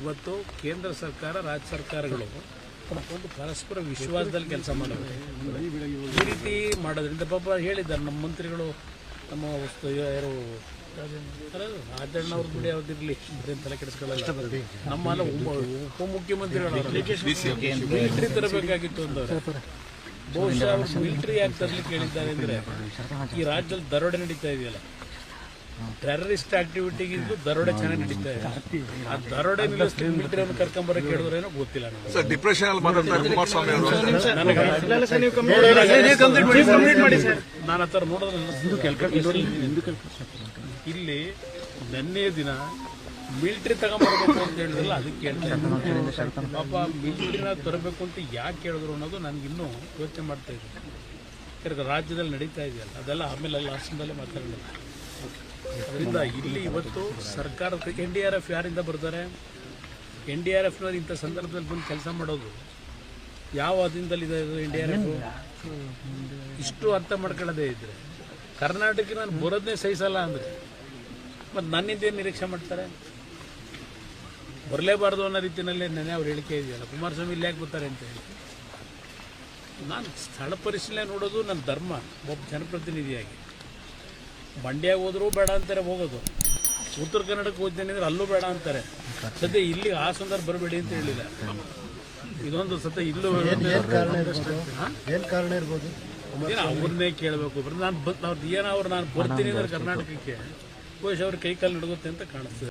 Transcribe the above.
ಇವತ್ತು ಕೇಂದ್ರ ಸರ್ಕಾರ, ರಾಜ್ಯ ಸರ್ಕಾರಗಳು ಒಂದು ಪರಸ್ಪರ ವಿಶ್ವಾಸದಲ್ಲಿ ಕೆಲಸ ಮಾಡಬೇಕು. ಈ ರೀತಿ ಮಾಡೋದ್ರಿಂದ ಪಾಪ ಹೇಳಿದ್ದಾರೆ ನಮ್ಮ ಮಂತ್ರಿಗಳು, ನಮ್ಮ ವಸ್ತು ಯಾರು? ರಾಜಣ್ಣ ಅವ್ರ ಬಿಡಿ ಬರೀ ತಲೆ ಕೆಡಿಸ್ಕೊಳ್ಳಲ್ಲ. ನಮ್ಮ ಅಲ್ಲ ಉಪ ಉಪಮುಖ್ಯಮಂತ್ರಿಗಳು ಮಿಲಿಟ್ರಿ ತರಬೇಕಾಗಿತ್ತು ಅಂದ್ರೆ ಬಹುಶಃ ಮಿಲಿಟರಿ ಯಾಕೆ ತರಲಿಕ್ಕೆ ಹೇಳಿದ್ದಾರೆ ಅಂದ್ರೆ ಈ ರಾಜ್ಯದಲ್ಲಿ ದರೋಡೆ ನಡೀತಾ ಇದೆಯಲ್ಲ. ಟೆರರಿಸ್ಟ್ ಆಕ್ಟಿವಿಟಿಗಿಂತ ದರೋಡೆ ಚೆನ್ನಾಗಿ ನಡೀತಾ ಇದೆ. ಆ ದರೋಡೆ ಮಿತ್ರರನ್ನು ಕರ್ಕೊಂಬರ ಕೇಳಿದ್ರೇನೋ ಗೊತ್ತಿಲ್ಲ ನನಗೆ. ಸರ್ ಡಿಪ್ರೆಷನ್ ಅಲ್ಲಿ ಮಾತಾಡ್ತಾರೆ ಕುಮಾರಸ್ವಾಮಿ ಅವರು. ನಾನು ಆ ಥರ ನೋಡೋದ್ರೆ ಇಲ್ಲಿ. ನೆನ್ನೆ ದಿನ ಮಿಲಿಟರಿ ತಗೊಂಬರ್ಬೇಕು ಅಂತ ಹೇಳಿದ್ರಲ್ಲ ಅದಕ್ಕೆ. ಪಾಪ ಮಿಲಿಟರಿನ ತರಬೇಕು ಅಂತ ಯಾಕೆ ಹೇಳಿದ್ರು ಅನ್ನೋದು ನನಗಿನ್ನೂ ಯೋಚನೆ ಮಾಡ್ತಾ ಇದ್ದೀನಿ. ರಾಜ್ಯದಲ್ಲಿ ನಡೀತಾ ಇದೆಯಲ್ಲ ಅದೆಲ್ಲ ಆಮೇಲೆ ಲಾಸ್ಟ್ನಲ್ಲೇ ಮಾತಾಡೋಣ. ಅದರಿಂದ ಇಲ್ಲಿ ಇವತ್ತು ಸರ್ಕಾರದ ಎನ್ ಡಿ ಆರ್ ಎಫ್ ಯಾರಿಂದ ಬರ್ತಾರೆ? ಎನ್ ಡಿ ಆರ್ ಎಫ್ನವ್ರು ಇಂಥ ಸಂದರ್ಭದಲ್ಲಿ ಬಂದು ಕೆಲಸ ಮಾಡೋದು ಯಾವ ಅದಿಂದಲಿದೆ ಇದೆ ಎನ್ ಡಿ ಆರ್ ಎಫ್? ಇಷ್ಟು ಅರ್ಥ ಮಾಡ್ಕೊಳ್ಳೋದೇ ಇದ್ರೆ ಕರ್ನಾಟಕ ನಾನು ಬರೋದನ್ನೇ ಸಹಿಸಲ್ಲ ಅಂದರೆ. ಮತ್ತು ನನ್ನಿಂದ ಏನು ನಿರೀಕ್ಷೆ ಮಾಡ್ತಾರೆ? ಬರಲೇಬಾರ್ದು ಅನ್ನೋ ರೀತಿಯಲ್ಲಿ ನೆನೆ ಅವ್ರು ಹೇಳಿಕೆ ಇದೆಯಲ್ಲ, ಕುಮಾರಸ್ವಾಮಿ ಇಲ್ಲಿ ಯಾಕೆ ಬರ್ತಾರೆ ಅಂತ ಹೇಳಿ. ನಾನು ಸ್ಥಳ ಪರಿಶೀಲನೆ ನೋಡೋದು ನನ್ನ ಧರ್ಮ, ಒಬ್ಬ ಜನಪ್ರತಿನಿಧಿಯಾಗಿ. ಮಂಡ್ಯ ಹೋದ್ರೂ ಬೇಡ ಅಂತಾರೆ ಹೋಗೋದು. ಉತ್ತರ ಕನ್ನಡಕ್ಕೆ ಹೋಗ್ತೇನೆ ಅಂದ್ರೆ ಅಲ್ಲೂ ಬೇಡ ಅಂತಾರೆ. ಸದ್ಯ ಇಲ್ಲಿ ಆ ಸಂದರ್ಭ ಬರಬೇಡಿ ಅಂತ ಹೇಳಿಲ್ಲ. ಇದೊಂದು ಸತ್ಯ ಇಲ್ಲೂ ಏನು ಕಾರಣ ಇರ್ಬೋದು? ಅವ್ರನ್ನೇ ಕೇಳಬೇಕು. ನಾನು ಬಂದು ಅವ್ರದ್ದು ಏನೋ ಅವ್ರು ನಾನು ಬರ್ತೀನಿ ಅಂದ್ರೆ ಕರ್ನಾಟಕಕ್ಕೆ. ಕೋಶ್ ಅವ್ರ ಕೈ ಕಾಲು ನಡುಗುತ್ತೆ ಅಂತ ಕಾಣಿಸ್ತದೆ.